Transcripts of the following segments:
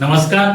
नमस्कार.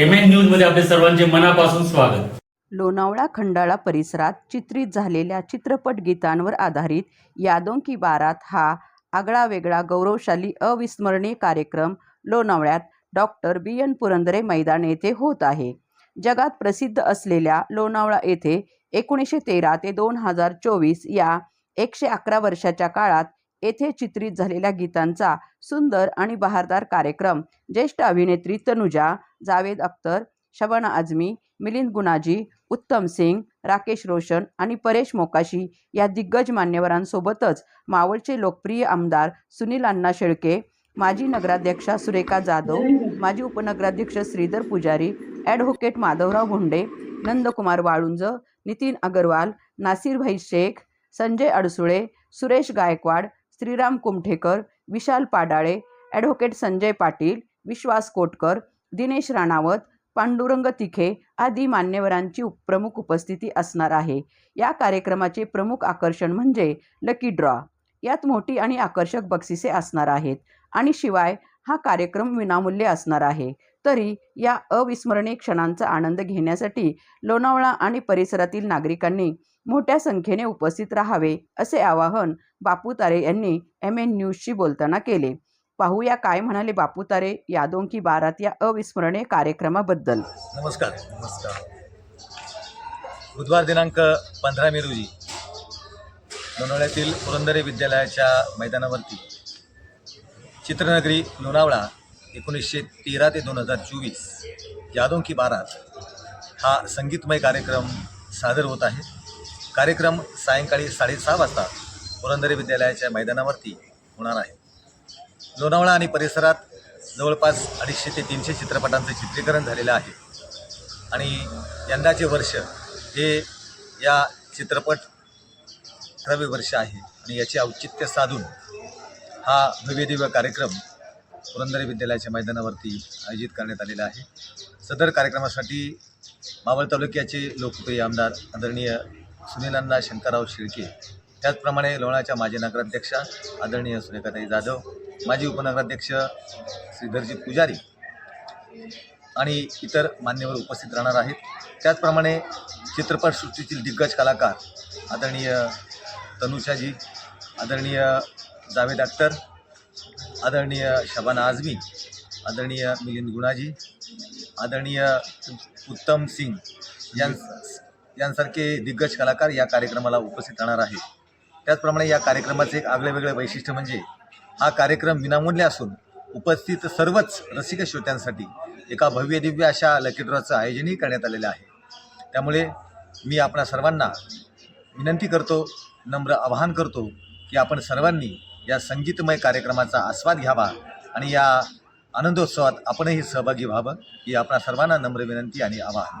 M N न्यूजमध्ये आपले सर्वांचे मनापासून स्वागत. लोणावळा खंडाळा परिसरात चित्रित झालेल्या चित्रपट गीतांवर आधारित यादों की बारात हा आगळा वेगळा गौरवशाली अविस्मरणीय कार्यक्रम लोणावळ्यात डॉक्टर बी एन पुरंदरे मैदान येथे होत आहे. जगात प्रसिद्ध असलेल्या लोणावळा येथे एकोणीसशे तेरा ते दोन हजार चोवीस या एकशे अकरा वर्षाच्या काळात येथे चित्रित झालेल्या गीतांचा सुंदर आणि बहारदार कार्यक्रम. ज्येष्ठ अभिनेत्री तनुजा जावेद अख्तर शबाना आझमी मिलिंद गुणाजी उत्तम सिंग राकेश रोशन आणि परेश मोकाशी या दिग्गज मान्यवरांसोबतच मावळचे लोकप्रिय आमदार सुनील अण्णा शेळके माजी नगराध्यक्षा सुरेखा जाधव माजी उपनगराध्यक्ष श्रीधर पुजारी ॲडव्होकेट माधवराव भोंडे नंदकुमार वाळुंज नितीन अगरवाल नासीरभाई शेख संजय अडसुळे सुरेश गायकवाड श्रीराम कुमठेकर विशाल पाडाळे ॲडव्होकेट संजय पाटील विश्वास कोटकर दिनेश राणावत पांडुरंग तिखे आदी मान्यवरांची उप- प्रमुख उपस्थिती असणार आहे. या कार्यक्रमाचे प्रमुख आकर्षण म्हणजे लकी ड्रॉ यात मोठी आणि आकर्षक बक्षिसे असणार आहेत आणि शिवाय हा कार्यक्रम विनामूल्य असणार आहे. तरी या अविस्मरणीय क्षणांचा आनंद घेण्यासाठी लोणावळा आणि परिसरातील नागरिकांनी मोठ्या संख्येने उपस्थित राहावे असे आवाहन बापू तारे यांनी एम एन न्यूजशी बोलताना केले. पाहूया काय म्हणाले बापू तारे यादों की बारात या अविस्मरणीय कार्यक्रमाबद्दल. नमस्कार. नमस्कार बुधवार दिनांक पंधरा मे रोजी लोणावळ्यातील पुरंदरे विद्यालयाच्या मैदानावरती चित्रनगरी लोणावळा एकोणीसशे तेरा ते दोन हजार चोवीस यादों की बारात हा संगीतमय कार्यक्रम सादर होत आहे. कार्यक्रम सायंकाळी साडेसहा वाजता पुरंदरे विद्यालयाच्या मैदानावरती होणार आहे. लोणावळा आणि परिसरात जवळपास अडीचशे ते तीनशे चित्रपटांचं चित्रीकरण झालेलं आहे. आणि यंदाचे वर्ष हे या चित्रपट अकरावे वर्ष आहे आणि याचे औचित्य साधून हा भव्यदिव्य कार्यक्रम पुरंदरे विद्यालयाच्या मैदानावरती आयोजित करण्यात आलेला आहे. सदर कार्यक्रमासाठी मावळ तालुक्याचे लोकप्रिय आमदार आदरणीय सुनीलांना शंकरराव शिळके त्याचप्रमाणे लोणाच्या माजी नगराध्यक्षा आदरणीय सुरेखाताई जाधव माजी उपनगराध्यक्ष श्रीधरजी पुजारी आणि इतर मान्यवर उपस्थित राहणार आहेत. त्याचप्रमाणे चित्रपटसृष्टीतील दिग्गज कलाकार आदरणीय तनुषाजी आदरणीय जावेद अख्तर आदरणीय शबाना आझमी आदरणीय मिलिंद गुणाजी आदरणीय उत्तम सिंग यां यांसारखे दिग्गज कलाकार या कार्यक्रमाला उपस्थित राहणार आहेत. त्याचप्रमाणे या कार्यक्रमाचे एक आगळे वेगळे वैशिष्ट्य म्हणजे हा कार्यक्रम विनामूल्य असून उपस्थित सर्वच रसिक श्रोत्यांसाठी एका भव्य दिव्य अशा लकी ड्रॉचं आयोजनही करण्यात आलेलं आहे. त्यामुळे मी आपणा सर्वांना विनंती करतो नम्र आवाहन करतो की आपण सर्वांनी या संगीतमय कार्यक्रमाचा आस्वाद घ्यावा आणि या आनंदोत्सवात आपणही सहभागी व्हावं ही आपणा सर्वांना नम्र विनंती आणि आवाहन.